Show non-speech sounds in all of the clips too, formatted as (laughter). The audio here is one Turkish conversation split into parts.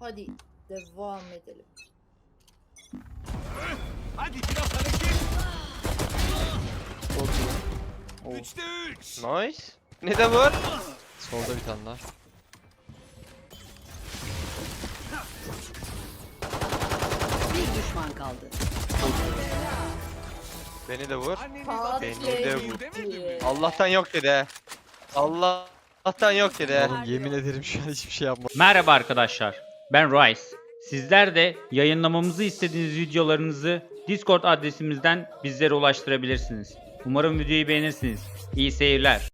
Hadi devam edelim. Hadi biraz hareket. Çok iyi. Oh. Üçte üç. Nice. Ne de var? Solda bir tane daha. Bir düşman kaldı. Beni de vur. Beni de vur. Allah'tan yok dedi he. Allah Allah'tan yok dedi he. Oğlum yemin ederim şu an hiçbir şey yapmadım. Merhaba arkadaşlar. Ben Rice. Sizler de yayınlamamızı istediğiniz videolarınızı Discord adresimizden bizlere ulaştırabilirsiniz. Umarım videoyu beğenirsiniz. İyi seyirler.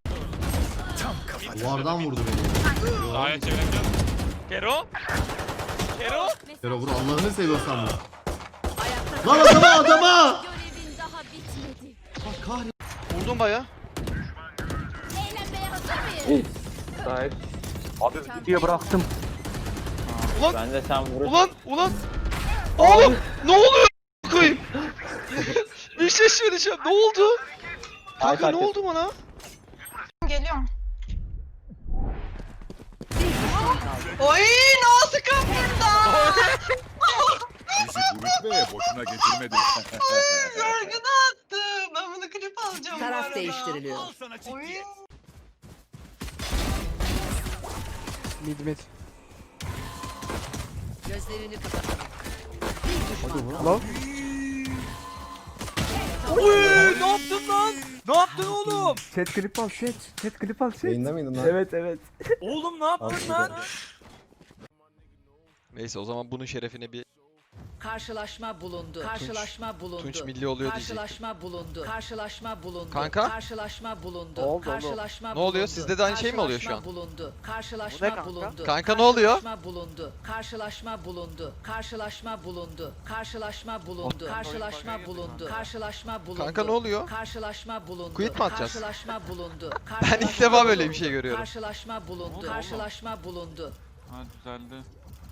Duvardan vurdu beni. Daha çevirebiliyorum. Kero. Kero. Yere vur Allah'ını seviyorsan. Ayakta Lan adama adama! Görevin daha bitmedi. Bak. Vurdum baya. Eğlenmeye hazır mıyız? Sahip. Abi diye bıraktım. Ulan! Ben de sen vurur. Ulan ulan. Oğlum ne oluyor? Koyayım. bir şey söyleyeceğim. Ne oldu? Kanka ne oldu bana? Geliyorum. Oy nasıl kapında? Bizi yürütmeye boşuna getirmedi. Yorgunu attı. Ben bunu klip alacağım bu Taraf arada. değiştiriliyor. Oy. Mid mid. Gözlerini kapatalım. Bir düşman kaldı. Lan. Oy, ne yaptın lan? Ne yaptın oğlum? Chat klip al chat. Chat klip al chat. Yayında mıydın lan? Evet evet. Oğlum ne yaptın lan? Neyse o zaman bunun şerefine bir Karşılaşma bulundu. Karşılaşma bulundu. Tunç milli oluyor. Karşılaşma bulundu. Karşılaşma bulundu. Kanka? Karşılaşma bulundu. Ne oldu oğlum? Karşılaşma Ne oluyor? bulundu. Sizde de aynı şey mi oluyor şu an? Karşılaşma bulundu. Karşılaşma kanka? bulundu. Kanka ne oluyor? Karşılaşma bulundu. Karşılaşma bulundu. Karşılaşma bulundu. Karşılaşma bulundu. Karşılaşma bulundu. Karşılaşma bulundu. Kanka ne oluyor? Karşılaşma bulundu. Quit mi atacağız? Karşılaşma bulundu. Ben ilk defa böyle bir şey görüyorum. Karşılaşma bulundu. Karşılaşma bulundu. Ha düzeldi.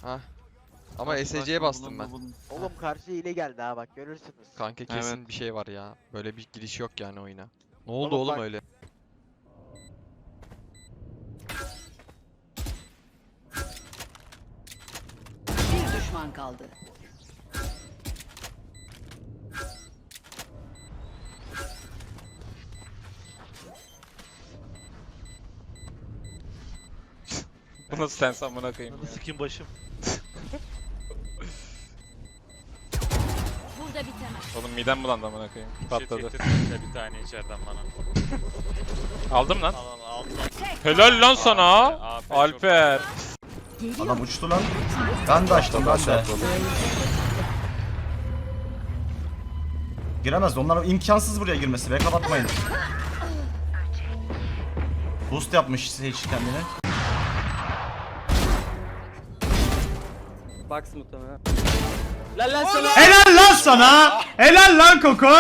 Ha. Ama SC'ye bastım ben. Oğlum karşı hile geldi ha bak görürsünüz. Kanka kesin Evet. bir şey var ya. Böyle bir giriş yok yani oyuna. Ne oldu Oğlum oğlum bak- öyle? Bir düşman kaldı. Bu nasıl sens amına koyayım? Sikim başım. Oğlum midem bulandı amına koyayım. Patladı. bir tane içeriden bana. Aldım lan. Al al al. Helal lan sana. Alper. Adam uçtu lan. Ben de açtım ben de. Giremez. Onlar imkansız buraya girmesi be. Kapatmayın. Boost yapmış Sage kendine. Box muhtemelen. Helal lan sana! Helal lan Koko!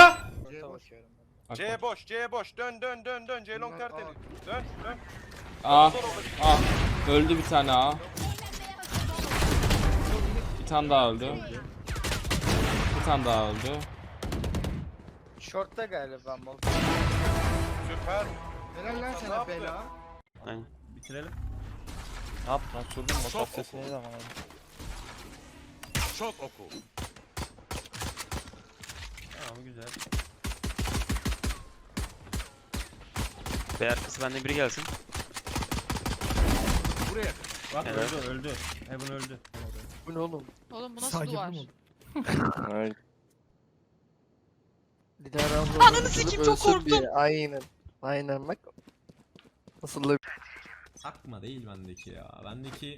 C boş, C boş. Dön dön dön dön. C long terteli. Dön dön. Aa, aa. Öldü bir tane aa. Bir tane daha öldü. Bir tane daha öldü. Short'ta galiba mal. Süper. Helal lan sana bela. Bitirelim. Ne yaptın? Oturdun mu? Top sesini zaman Çok oku. Tamam güzel. B arkası bende biri gelsin. Buraya. Bak Evet. öldü öldü. Heaven öldü. Bu ne oğlum? Oğlum bu nasıl duvar? Ay. Ananı sikeyim çok korktum. Aynen. Aynen bak. Nasıl da Takma değil bendeki ya. Bendeki...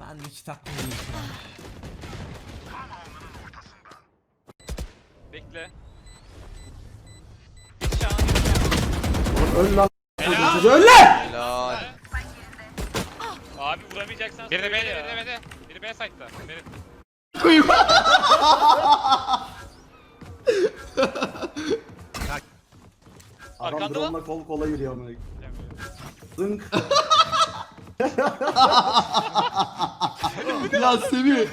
Bendeki takma değil şu an. Bekle. Helal. Abi vuramayacaksan Biri de B'de, biri de B'de. Biri B site'da. Biri. Arkanda lan. kol kola yürüyor ama. Zınk. (laughs) ya Semih.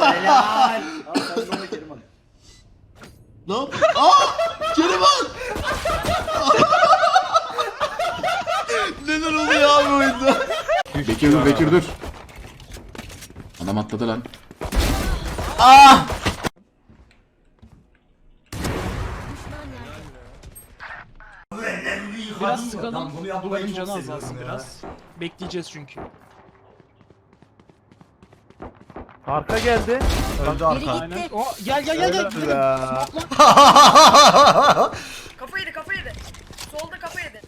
Helal. Ne yap? Aa! Keriman! (laughs) Neler oluyor abi oyunda? Bekir dur, Bekir dur. Adam atladı lan. Ah! Biraz sıkalım. Duvarın canı azalsın biraz. Bekleyeceğiz çünkü. Arka geldi. Öldü arka. Aynen. O gel gel gel gel. (laughs) Kafa yedi kafa yedi. Solda kafa yedi.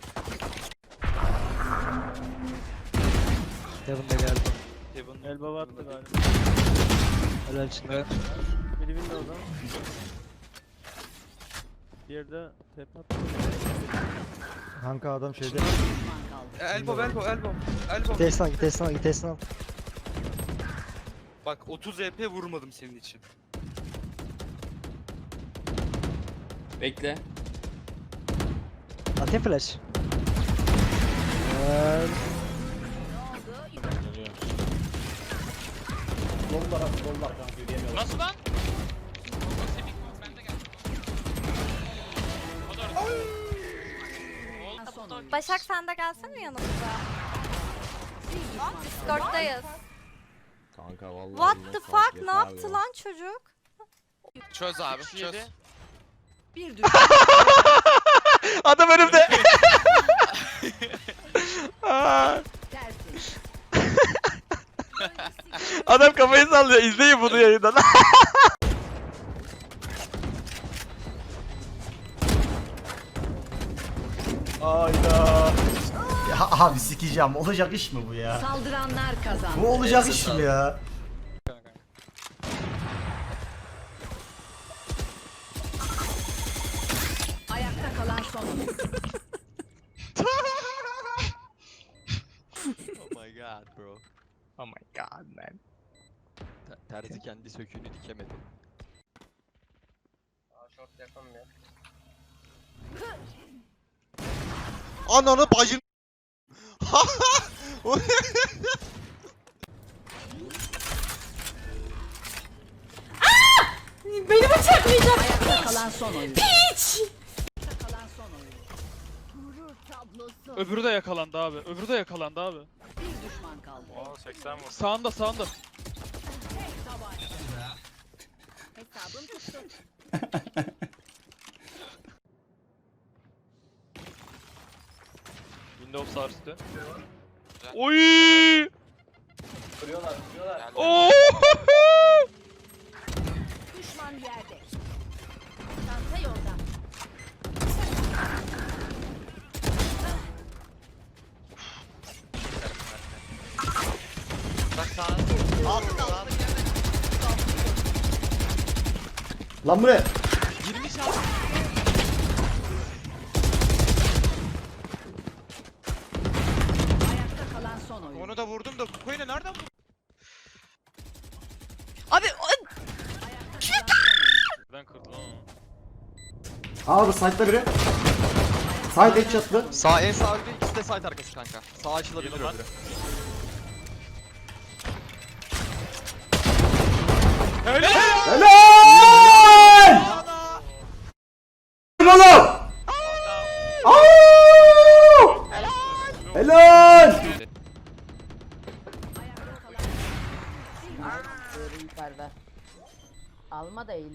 Yanımda geldi. Elba attı galiba. Helal çıktı. Biri window'da. Diğeri de tep attı. Kanka adam şeyde. Elbow elbow elbow. Elbow. Gitesine al gitesine al gitesine al. Bak 30 EP vurmadım senin için. Bekle. Atayım flash. Nasıl lan? Son oyuncu. Başak sen de gelsene yanımıza. Discord'dayız. Kanka vallahi. What the fuck? Ne yaptı lan çocuk? Çöz abi çöz. Bir (laughs) düşman. Adam önümde. Tertemiz. (laughs) Adam kafayı sallıyor. İzleyin bunu yayından. (laughs) Hayda. Ya abi sikeceğim. Olacak iş mi bu ya? Saldıranlar kazandı. Bu olacak iş mi ya? Ayakta kalan son oyuncu. oh my god bro. Oh my god man. Terzi kendi söküğünü dikemedi. Ananı bacın. Beni bıçaklayacak. Ayakta kalan son oyuncu. Piç. Ayakta kalan. Öbürü de yakalandı abi. Öbürü de yakalandı abi. Kaldı. Oo 80 vur. Sağında sağında. Hesabım tuttu. (laughs) Windows sağ üstte. Oy! Oo! (laughs) Düşman yerde. Çanta yolda. Lan buraya. 20 şans. Ayakta kalan son oyuncu. Onu da vurdum da Kukoyne nereden vurdun? Abi Ben kırdım ama. Abi site'da biri. Site headshot'lı. Sağ en sağ öldü ikisi de site arkası kanka. Sağ açılabilir öbürü.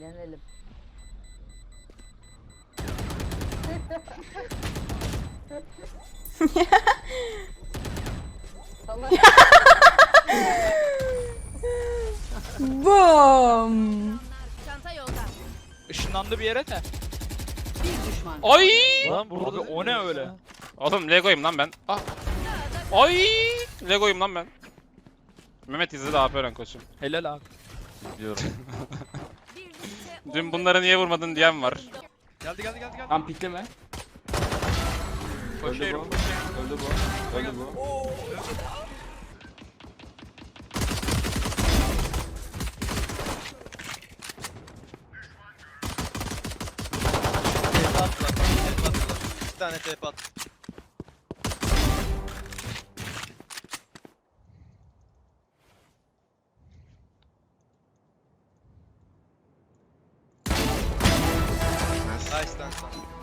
Eğlenelim. Bum. Çanta yolda. Işınlandı bir yere de. Bir düşman. Ay! Lan burada Abi o ne öyle? Oğlum Lego'yum lan ben. Ah. Ay! Lego'yum lan ben. Mehmet izledi AP öğren koçum. Helal abi. Biliyorum. (laughs) Dün bunları niye vurmadın diyen var. Geldi geldi geldi geldi. Tam pikleme. Öldü bu. Koşuyorum. Öldü bu. Öldü bu. TP attılar. TP attılar. Bir tane TP attı. Ah, está.